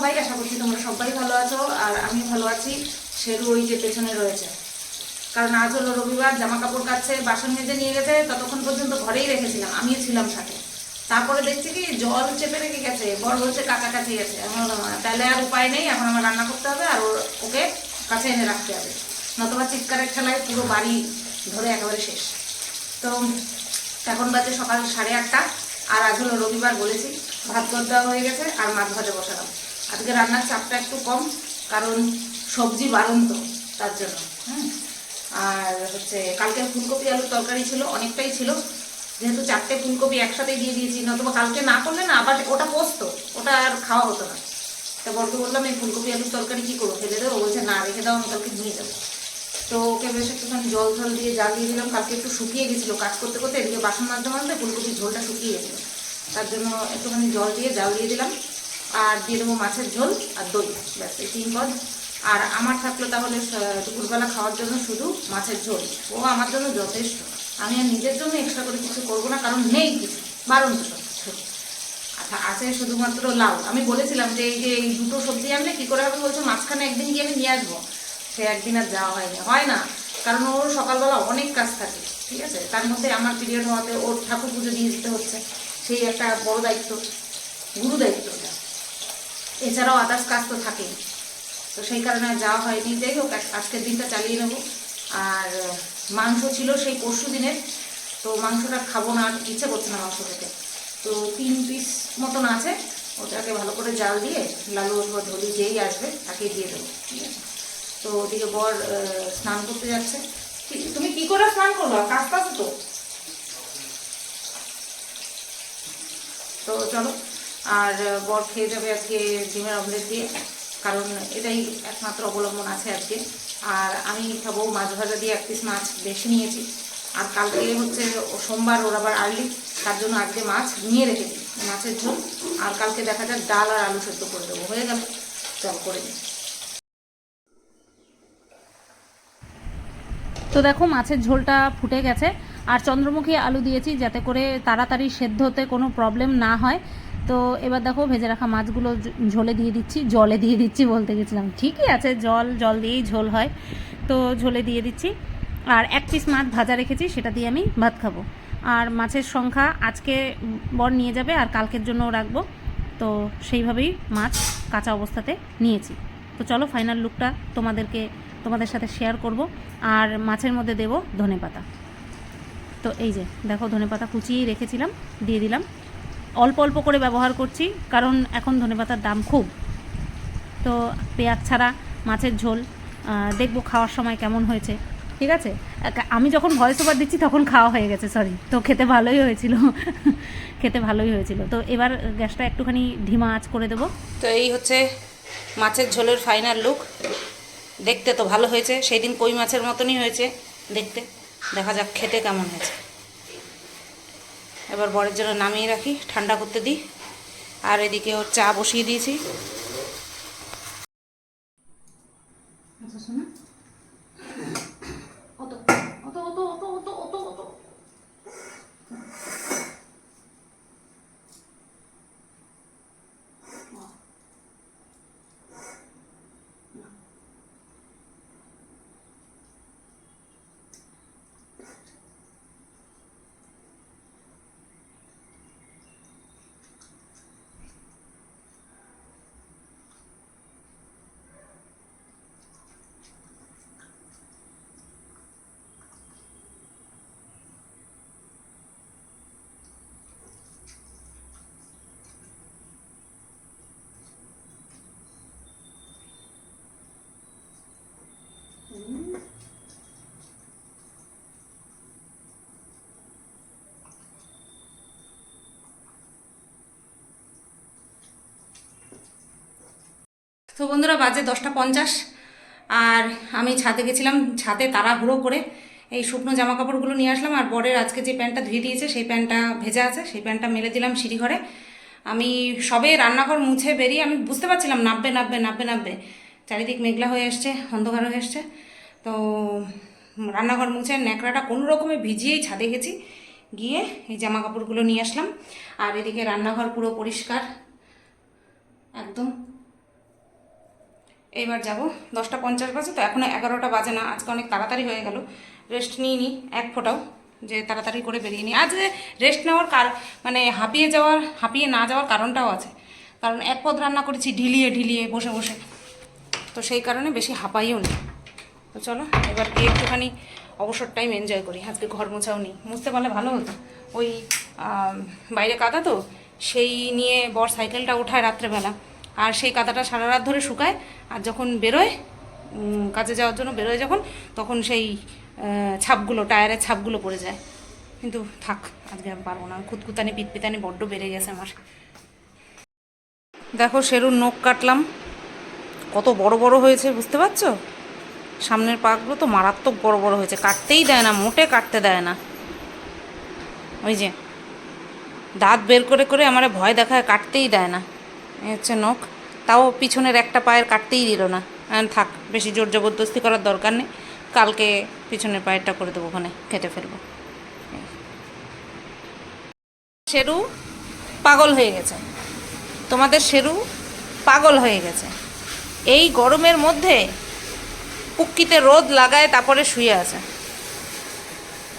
সবাই, আশা করছি তোমরা সবাই ভালো আছো আর আমি ভালো আছি। শেরু ওই যে পেছনে রয়েছে। কারণ আজ হলো রবিবার জামা কাপড় কাচ্ছে বাসন মেজে নিয়ে গেছে, ততক্ষণ পর্যন্ত ঘরেই রেখেছিলাম, আমিও ছিলাম সাথে। তারপরে দেখছি কি, জল চেপে রেখে গেছে বড় হচ্ছে কাকা কাছে গেছে। আমার তাহলে আর উপায় নেই, এখন আমার রান্না করতে হবে আর ওকে কাছে এনে রাখতে হবে। নতুবা চিৎকারের খেলায় পুরো বাড়ি ধরে একেবারে শেষ। তো এখন বাজে সকাল সাড়ে আটটা, আর আজ হলো রবিবার বলেছি, ভাত করে দেওয়া হয়ে গেছে, আর মাছ ভাজা বসালাম। আজকে রান্নার চাপটা একটু কম, কারণ সবজি বাড়ন্ত তার জন্য হ্যাঁ আর হচ্ছে কালকে ফুলকপি আলুর তরকারি ছিল, অনেকটাই ছিল। যেহেতু চারটে ফুলকপি একসাথে দিয়ে দিয়েছি, নতুবা কালকে না করলে না আবার ওটা পোস্ত, ওটা আর খাওয়া হতো না। তা বলতে বললাম, এই ফুলকপি আলুর তরকারি কী করব, ফেলে দেবো? বলছে, না, রেখে দাও, আমি কালকে নিয়ে যাব। তো ওকে বেশ একটুখানি জল জল দিয়ে জাল দিয়ে দিলাম, কালকে একটু শুকিয়ে গেছিল, কাজ করতে করতে এদিকে বাসন মাজতে মাজতে ফুলকপির ঝোলটা শুকিয়ে গেছিল। তার জন্য একটুখানি জল দিয়ে জাল দিয়ে দিলাম। আর দিয়ে দেবো মাছের ঝোল আর দই। ব্যাস, এই তিন পদ। আর আমার থাকল তাহলে দুপুরবেলা খাওয়ার জন্য শুধু মাছের ঝোল। ও আমার জন্য যথেষ্ট। আমি আর নিজের জন্য এক্সট্রা করে কিছু করব না, কারণ নেই কিছু। বারণ তো। আচ্ছা আছে শুধুমাত্র লাউ। আমি বলেছিলাম যে এই যে এই দুটো সবজি আনলে কী করে হবে বলছো? মাঝখানে একদিন গিয়ে আমি নিয়ে আসব। সে একদিন আর যাওয়া হয়নি। হয় না, কারণ ওর সকালবেলা অনেক কাজ থাকে, ঠিক আছে? তার মধ্যে আমার পিরিয়ড হওয়াতে ওর ঠাকুর পুজো দিয়ে দিতে হচ্ছে। সেই একটা বড় দায়িত্ব, গুরু দায়িত্ব এছাড়াও আদার্স কাজ তো থাকেই তো সেই কারণে যাওয়া হয়নি। যাই হোক আজকের দিনটা চালিয়ে নেব। আর মাংস ছিল সেই পরশু দিনের। তো মাংসটা খাব না ইচ্ছে করছে না মাংস খেতে। তো তিন পিস মতন আছে। ওটাকে ভালো করে জাল দিয়ে লালু অথবা ধলি যেই আসবে, তাকে দিয়ে দেবো। ঠিক তো ওদিকে বর স্নান করতে যাচ্ছে। তুমি কি করে স্নান করব? কাজ কাজ তো? তো চলো। আর বর খেয়ে যাবে আজকে ডিমের অমলেট দিয়ে। কারণ এটাই একমাত্র অবলম্বন আছে আজকে। আর আমি খাব মাছ ভাজা দিয়ে এক পিস মাছ বেশি নিয়েছি। আর কালকে হচ্ছে সোমবার ওর আবার আর্লি তার জন্য আজকে মাছ নিয়ে রেখেছি মাছের ঝোল। আর কালকে দেখা যাক ডাল আর আলু সেদ্ধ করে দেবো। হয়ে গেল, চল করে দিই তো দেখো, মাছের ঝোলটা ফুটে গেছে। আর চন্দ্রমুখী আলু দিয়েছি যাতে করে তাড়াতাড়ি সেদ্ধ হতে কোনো প্রবলেম না হয়। তো এবার দেখো ভেজে রাখা মাছগুলো ঝোলে দিয়ে দিচ্ছি, জলে দিয়ে দিচ্ছি বলতে গেছিলাম। ঠিকই আছে, জল জল দিয়েই ঝোল হয়। তো ঝোলে দিয়ে দিচ্ছি। আর এক পিস মাছ ভাজা রেখেছি, সেটা দিয়ে আমি ভাত খাব। আর মাছের সংখ্যা আজকে বর নিয়ে যাবে আর কালকের জন্যও রাখব। তো সেইভাবেই মাছ কাঁচা অবস্থাতে নিয়েছি। তো চলো ফাইনাল লুকটা তোমাদেরকে, তোমাদের সাথে শেয়ার করব। আর মাছের মধ্যে দেব ধনেপাতা। তো এই যে, দেখো ধনেপাতা কুচিয়েই রেখেছিলাম, দিয়ে দিলাম। অল্প অল্প করে ব্যবহার করছি, কারণ এখন ধনেপাতার দাম খুব। তো পেঁয়াজ ছাড়া, মাছের ঝোল দেখব খাওয়ার সময় কেমন হয়েছে, ঠিক আছে? আমি যখন ভয়েস ওভার দিচ্ছি তখন খাওয়া হয়ে গেছে সরি তো খেতে ভালোই হয়েছিল, খেতে ভালোই হয়েছিল। তো এবার গ্যাসটা একটুখানি ধিমা আঁচ করে দেবো। তো এই হচ্ছে মাছের ঝোলের ফাইনাল লুক দেখতে তো ভালো হয়েছে সেই দিন কই মাছের মতনই হয়েছে, দেখতে। দেখা যাক খেতে কেমন হয়েছে। এবার বরের জন্য নামিয়ে রাখি, ঠান্ডা করতে দিই। আর এদিকে ওর চা বসিয়ে দিয়েছি। আচ্ছা শোনা। তো বন্ধুরা, বাজে দশটা পঞ্চাশ। আর আমি ছাদে গেছিলাম, ছাদে তাড়াহুড়ো করে এই শুকনো জামা কাপড়গুলো নিয়ে আসলাম। আর বরের আজকে যে প্যান্টটা ধুয়ে দিয়েছে, সেই প্যান্টটা ভেজা আছে, সেই প্যান্টটা মেলে দিলাম সিঁড়িঘরে। আমি সবে রান্নাঘর মুছে বেরিয়ে, আমি বুঝতে পারছিলাম নাববে নাববে নাববে নাববে। চারিদিক মেঘলা হয়ে এসছে অন্ধকার হয়ে এসছে তো রান্নাঘর মুছে ন্যাকড়াটা কোনো রকমে ভিজিয়েই ছাদে গেছি। গিয়ে এই জামা কাপড়গুলো নিয়ে আসলাম। আর এদিকে রান্নাঘর পুরো পরিষ্কার। একদম এইবার যাব। দশটা পঞ্চাশ বাজে, তো এখনও এগারোটা বাজে না, আজকে অনেক তাড়াতাড়ি হয়ে গেল। রেস্ট নিয়ে নিই এক ফোটাও, যে তাড়াতাড়ি করে বেরিয়ে নিই আজ রেস্ট নেওয়ার কার মানে হাঁপিয়ে যাওয়ার, হাঁপিয়ে না যাওয়ার কারণটাও আছে। কারণ এক পদ রান্না করেছি, ঢিলিয়ে ঢিলিয়ে বসে বসে। তো সেই কারণে বেশি হাঁপাইও নি। তো চলো, এবার গিয়ে একটুখানি অবসর টাইম এনজয় করি। আজকে ঘর মোছাও নিই মুছতে পারলে ভালো হতো। ওই বাইরে কাদা তো, সেই নিয়ে বর সাইকেলটা ওঠায় রাত্রেবেলা। আর সেই কাদাটা সারা রাত ধরে শুকায়। আর যখন বেরোয় কাজে যাওয়ার জন্য বেরোয় যখন, তখন সেই ছাপগুলো, টায়ারের ছাপগুলো পড়ে যায়। কিন্তু থাক, আজকে আমি পারব না। খুঁতকুতানি পিতপিতানি বড্ড বেড়ে গেছে আমার। দেখো শেরুর নখ কাটলাম। কত বড় বড় হয়েছে, বুঝতে পারছ? সামনের পাকগুলো তো মারাত্মক বড় বড় হয়েছে। কাটতেই দেয় না, মোটে কাটতে দেয় না। ওই যে, দাঁত বের করে করে আমার ভয় দেখায়, কাটতেই দেয় না। হচ্ছে নখ। তাও পিছনের একটা পায়ের কাটতেই দিল না। থাক, বেশি জোর জবরদস্তি করার দরকার নেই। কালকে পিছনের পায়েরটা করে দেবো ওখানে, কেটে ফেলব। শেরু পাগল হয়ে গেছে। তোমাদের শেরু পাগল হয়ে গেছে। এই গরমের মধ্যে পুক্কিতে রোদ লাগায়, তারপরে শুয়ে আছে।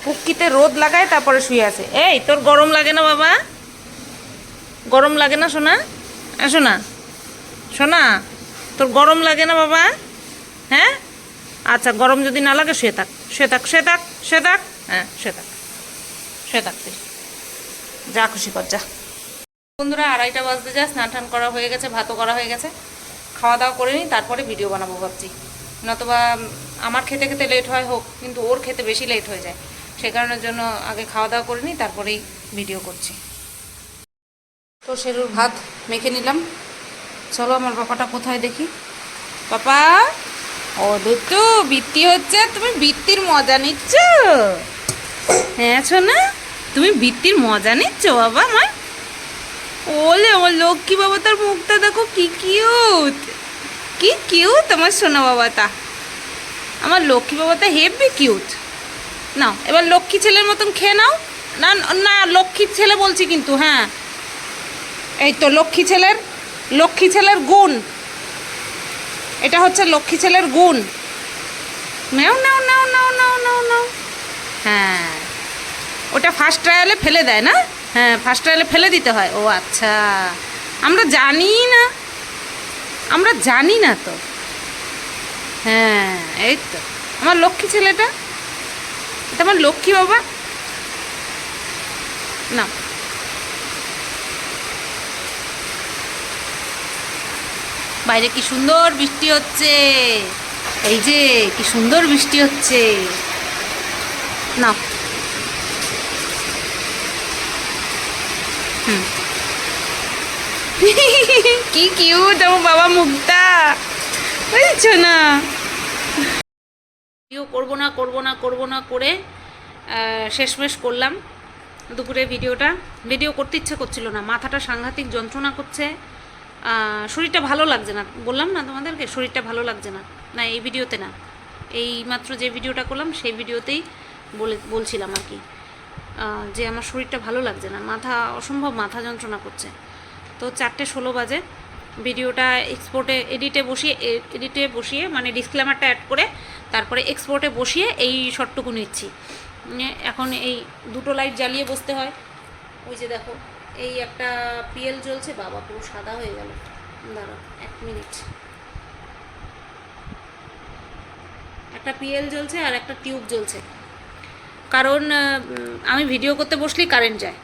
পুক্কিতে রোদ লাগায়, তারপরে শুয়ে আছে। এই, তোর গরম লাগে না বাবা? গরম লাগে না সোনা? এ সোনা শোনা, তোর গরম লাগে না বাবা? হ্যাঁ? আচ্ছা গরম যদি না লাগে, শুয়ে থাক শুয়ে থাক শুয়ে থাক শুয়ে থাক। হ্যাঁ শুয়ে থাক শুয়ে থাক তুই। যা খুশি কর, যা। বন্ধুরা, আড়াইটা বাজতে যা, স্নান টান করা হয়ে গেছে, ভাতও করা হয়ে গেছে। খাওয়া দাওয়া করে নিই, তারপরে ভিডিও বানাবো ভাবছি। নতুবা, আমার খেতে খেতে লেট হয়, হোক, কিন্তু ওর খেতে বেশি লেট হয়ে যায়। সে কারণের জন্য আগে খাওয়া দাওয়া করে নিই, তারপরেই ভিডিও করছি। তো সেরুর ভাত মেখে নিলাম। চলো আমার পাপাটা কোথায় দেখি। পাপা, ও দুটো বৃত্তি হচ্ছে, তুমি বৃত্তির মজা নিচ্ছ? হ্যাঁ না তুমি বৃত্তির মজা নিচ্ছ, বাবা আমার ওলে আমার লক্ষ্মী বাবা, তার মুখটা দেখো কি কিউট। কি কিউট আমার সোনা বাবাটা। আমার লক্ষ্মী বাবাটা হেভি কিউট। নাও, এবার লক্ষ্মী ছেলের মতন খেয়ে নাও। না না, লক্ষ্মীর ছেলে বলছি কিন্তু হ্যাঁ। এই তো লক্ষ্মী ছেলের লক্ষ্মী ছেলের গুণ। এটা হচ্ছে লক্ষ্মী ছেলের গুণ। নাও নাও নাও নাও নাও নাও নাও। হ্যাঁ। ওটা ফার্স্ট ট্রায়ালে ফেলে দেয় না? হ্যাঁ ফার্স্ট ট্রায়ালে ফেলে দিতে হয়। ও আচ্ছা। আমরা জানি না। আমরা জানি না তো। হ্যাঁ এই তো। আমার লক্ষ্মী ছেলেটা? এটা আমার লক্ষ্মী বাবা? না। বাইরে কি সুন্দর বৃষ্টি হচ্ছে? এই যে, কি সুন্দর বৃষ্টি হচ্ছে। না কি কিউট আমার বাবা মুখটা। বুঝছ না? ভিডিও করব না করব না করব না করে শেষমেশ করলাম দুপুরে ভিডিওটা। ভিডিও করতে ইচ্ছে করছিল না। মাথাটা সাংঘাতিক যন্ত্রণা করছে। শরীরটা ভালো লাগছে না। বললাম না তোমাদেরকে, শরীরটা ভালো লাগছে না। না, এই ভিডিওতে না। এই মাত্র যে ভিডিওটা করলাম, সেই ভিডিওতেই বলে, বলছিলাম আর কি যে আমার শরীরটা ভালো লাগছে না। মাথা, অসম্ভব মাথা যন্ত্রণা করছে। তো চারটে ষোলো বাজে। ভিডিওটা এক্সপোর্টে এডিটে বসিয়ে এডিটে বসিয়ে মানে ডিসক্লেমারটা অ্যাড করে, তারপরে এক্সপোর্টে বসিয়ে এই শটটুকু নিচ্ছি। এখন এই দুটো লাইট জ্বালিয়ে বসতে হয়। ওই যে দেখো। এই একটা পিএল জ্বলছে, বাবা, পুরো সাদা হয়ে গেল। দাঁড়া এক মিনিট। একটা পিএল জ্বলছে আর একটা টিউব জ্বলছে। কারণ আমি ভিডিও করতে বসলেই কারেন্ট যায়।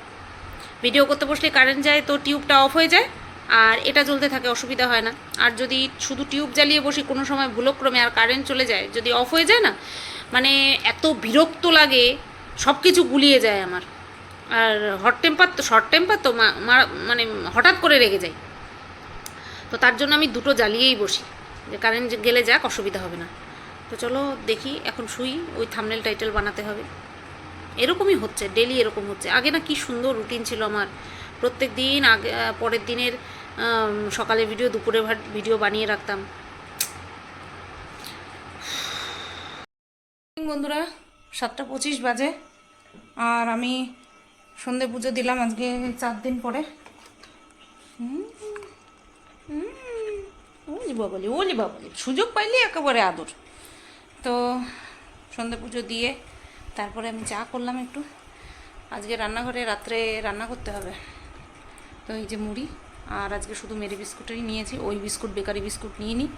ভিডিও করতে বসলে কারেন্ট যায়, তো টিউবটা অফ হয়ে যায়, আর এটা জ্বলতে থাকে, অসুবিধা হয় না। আর যদি শুধু টিউব জ্বালিয়ে বসি, কোনো সময় ভুলক্রমে আর কারেন্ট চলে যায়, যদি অফ হয়ে যায় না মানে এত বিরক্ত লাগে সব কিছু গুলিয়ে যায় আমার। আর হট টেম্পার তো শর্ট টেম্পার তো মানে হঠাৎ করে রেগে যায়। তো তার জন্য আমি দুটো জ্বালিয়েই বসি। যে কারেন্ট গেলে যাক, অসুবিধা হবে না। তো চলো দেখি, এখন শুই, ওই থামনেল টাইটেল বানাতে হবে। এরকমই হচ্ছে ডেলি এরকম হচ্ছে। আগে না কি সুন্দর রুটিন ছিল আমার। প্রত্যেক দিন আগে পরের দিনের সকালে ভিডিও দুপুরে ভিডিও বানিয়ে রাখতাম। বন্ধুরা, সাতটা পঁচিশ বাজে। আর আমি সন্ধে পুজো দিলাম আজকে চার দিন পরে। ওলি বাবলি ওলি বাবলি। সুযোগ পাইলে একেবারে আদর। তো সন্ধে পুজো দিয়ে তারপরে আমি চা করলাম একটু। আজকে রান্নাঘরে রাত্রে রান্না করতে হবে। তো এই যে মুড়ি, আর আজকে শুধু মেরি বিস্কুটই নিয়েছি। ওই বিস্কুট, বেকারি বিস্কুট নিয়ে নিই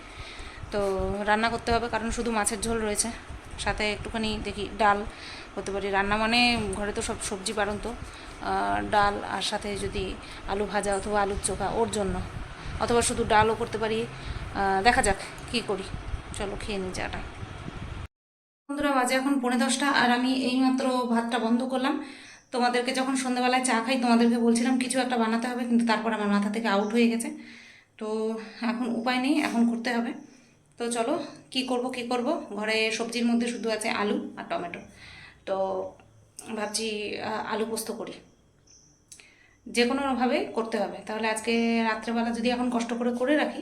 তো রান্না করতে হবে, কারণ শুধু মাছের ঝোল রয়েছে। সাথে একটুখানি দেখি ডাল হতে পারি। রান্না মানে ঘরে তো সব সবজি পারন তো। ডাল আর সাথে যদি আলু ভাজা অথবা আলুর চোখা ওর জন্য। অথবা শুধু ডালও করতে পারি। দেখা যাক কি করি। চলো খেয়ে নিই চাটা। বন্ধুরা, বাজে এখন পৌনে দশটা আর আমি এইমাত্র ভাতটা বন্ধ করলাম। তোমাদেরকে যখন সন্ধ্যাবেলায় চা খাই, তোমাদেরকে বলছিলাম কিছু একটা বানাতে হবে, কিন্তু তারপর আমার মাথা থেকে আউট হয়ে গেছে। তো এখন উপায় নেই, এখন করতে হবে। তো চলো, কি করব কি করব? ঘরে সবজির মধ্যে শুধু আছে আলু আর টমেটো। তো ভাবছি আলু পোস্ত করি। যে কোনোভাবে করতে হবে। তাহলে আজকে রাত্রেবেলা যদি এখন কষ্ট করে করে রাখি,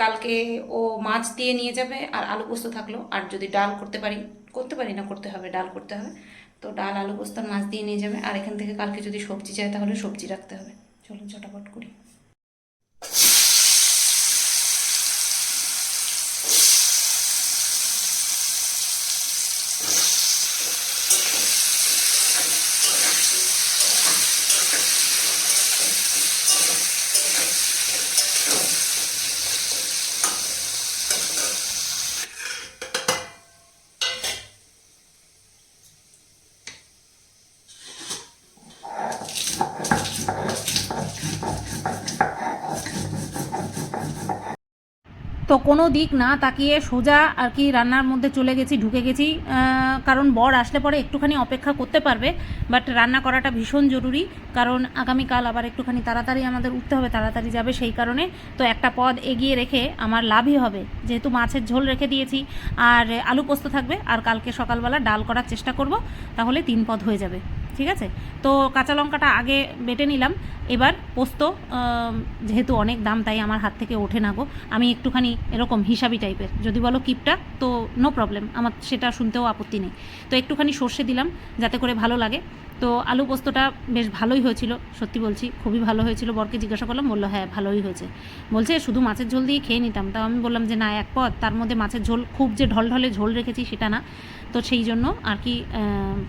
কালকে ও মাছ দিয়ে নিয়ে যাবে আর আলু পোস্ত থাকল। আর যদি ডাল করতে পারি করতে পারি না, করতে হবে, ডাল করতে হবে। তো ডাল, আলু পোস্ত, মাছ দিয়ে নিয়ে যাবে। আর এখান থেকে কালকে যদি সবজি চাই, তাহলে সবজি রাখতে হবে। চলো চটাপট করি। কোনো দিক না তাকিয়ে সোজা আর কি রান্নার মধ্যে চলে গেছি, ঢুকে গেছি। কারণ বর আসলে পরে একটুখানি অপেক্ষা করতে পারবে বাট রান্না করাটা ভীষণ জরুরি। কারণ আগামীকাল আবার একটুখানি তাড়াতাড়ি আমাদের উঠতে হবে, তাড়াতাড়ি যাবে সেই কারণে। তো একটা পদ এগিয়ে রেখে আমার লাভই হবে, যেহেতু মাছের ঝোল রেখে দিয়েছি। আর আলু পোস্ত থাকবে, আর কালকে সকালবেলা ডাল করার চেষ্টা করব, তাহলে তিন পদ হয়ে যাবে। ঠিক আছে? তো কাঁচা লঙ্কাটা আগে বেটে নিলাম। এবার পোস্ত যেহেতু অনেক দাম, তাই আমার হাত থেকে ওঠে না গো। আমি একটুখানি এরকম হিসাবি টাইপের। যদি বলো কিপটা, তো নো প্রবলেম আমার সেটা শুনতেও আপত্তি নেই। তো একটুখানি সর্ষে দিলাম, যাতে করে ভালো লাগে। তো আলু পোস্তটা বেশ ভালোই হয়েছিল, সত্যি বলছি। খুবই ভালো হয়েছিল। বরকে জিজ্ঞাসা করলাম, বলল হ্যাঁ ভালোই হয়েছে। বলছে, শুধু মাছের ঝোল দিয়ে খেয়ে নিতাম। তাও আমি বললাম যে, না, এক পদ। তার মধ্যে মাছের ঝোল খুব যে ঢলঢলে ঝোল রেখেছি, সেটা না। তো সেই জন্য আর কি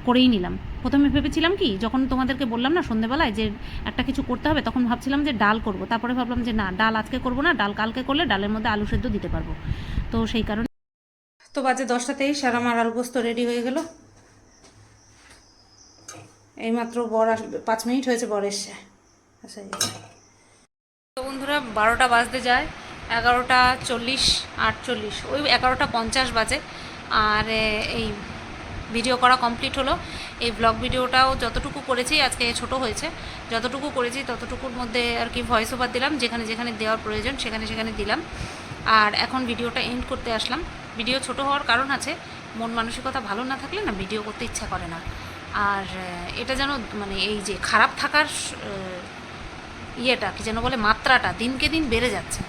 করেই নিলাম। প্রথমে ভেবেছিলাম কি, যখন তোমাদেরকে বললাম না সন্ধেবেলায় যে একটা কিছু করতে হবে, তখন ভাবছিলাম যে ডাল করব। তারপরে ভাবলাম যে না, ডাল আজকে করব না, ডাল কালকে করলে ডালের মধ্যে আলু সেদ্ধ দিতে পারব। তো সেই কারণে তো বাজে দশটা তেইশ, আর আমার আলু পোস্ত রেডি হয়ে গেল। এইমাত্র বর আসবে পাঁচ মিনিট হয়েছে বর এসছে। আচ্ছা তো বন্ধুরা, বারোটা বাজতে যায়, এগারোটা চল্লিশ, আটচল্লিশ, ওই এগারোটা পঞ্চাশ বাজে। আর এই ভিডিও করা কমপ্লিট হলো। এই ব্লগ ভিডিওটাও যতটুকু করেছি আজকে ছোট হয়েছে। যতটুকু করেছি ততটুকুর মধ্যে আর কি ভয়েস ওভার দিলাম, যেখানে যেখানে দেওয়ার প্রয়োজন সেখানে সেখানে দিলাম। আর এখন ভিডিওটা এন্ড করতে আসলাম। ভিডিও ছোট হওয়ার কারণ আছে, মন মানসিকতা ভালো না থাকলে না ভিডিও করতে ইচ্ছা করে না। আর এটা যেন মানে এই যে খারাপ থাকার ইয়েটা কি যেন বলে মাত্রাটা দিনকে দিন বেড়ে যাচ্ছে।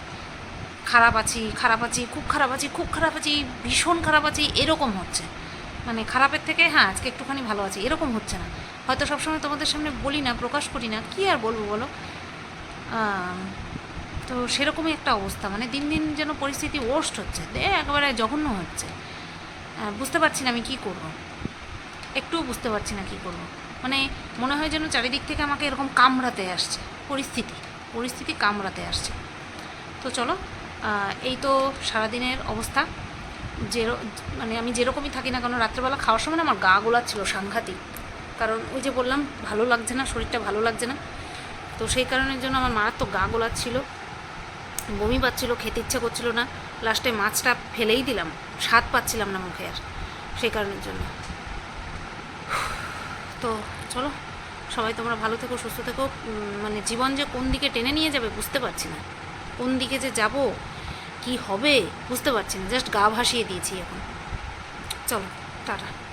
খারাপ আছি খারাপ আছি, খুব খারাপ আছি, খুব খারাপ আছি, ভীষণ খারাপ আছি, এরকম হচ্ছে। মানে খারাপের থেকে হ্যাঁ আজকে একটুখানি ভালো আছি। এরকম হচ্ছে না। হয়তো সবসময় তোমাদের সামনে বলি না, প্রকাশ করি না। কি আর বলব বলো? তো সেরকমই একটা অবস্থা। মানে দিন দিন যেন পরিস্থিতি ওর্স্ট হচ্ছে। একেবারে জঘন্য হচ্ছে। বুঝতে পারছি না আমি কি করব। একটুও বুঝতে পারছি না কি করব। মানে মনে হয় যেন চারিদিক থেকে আমাকে এরকম কামড়াতে আসছে। পরিস্থিতি পরিস্থিতি কামড়াতে আসছে। তো চলো এই তো সারাদিনের অবস্থা। যে মানে আমি যেরকমই থাকি না কেন, রাত্রেবেলা খাওয়ার সময় না আমার গা গোলাচ্ছিল সাংঘাতিক। কারণ ওই যে বললাম, ভালো লাগছে না, শরীরটা ভালো লাগছে না। তো সেই কারণের জন্য আমার মারাত্মক গা গোলাচ্ছিল, বমি পাচ্ছিল, খেতে ইচ্ছা করছিল না। লাস্টে মাছটা ফেলেই দিলাম, স্বাদ পাচ্ছিলাম না মুখে আর, সেই কারণের জন্য। তো চলো, সবাই তোমরা ভালো থেকো, সুস্থ থেকো। মানে জীবন যে কোন দিকে টেনে নিয়ে যাবে বুঝতে পারছি না। কোন দিকে যে যাব কি হবে? বুঝতে পারছি না। জাস্ট গা ভাসিয়ে দিয়েছি এখন। চলো টাটা।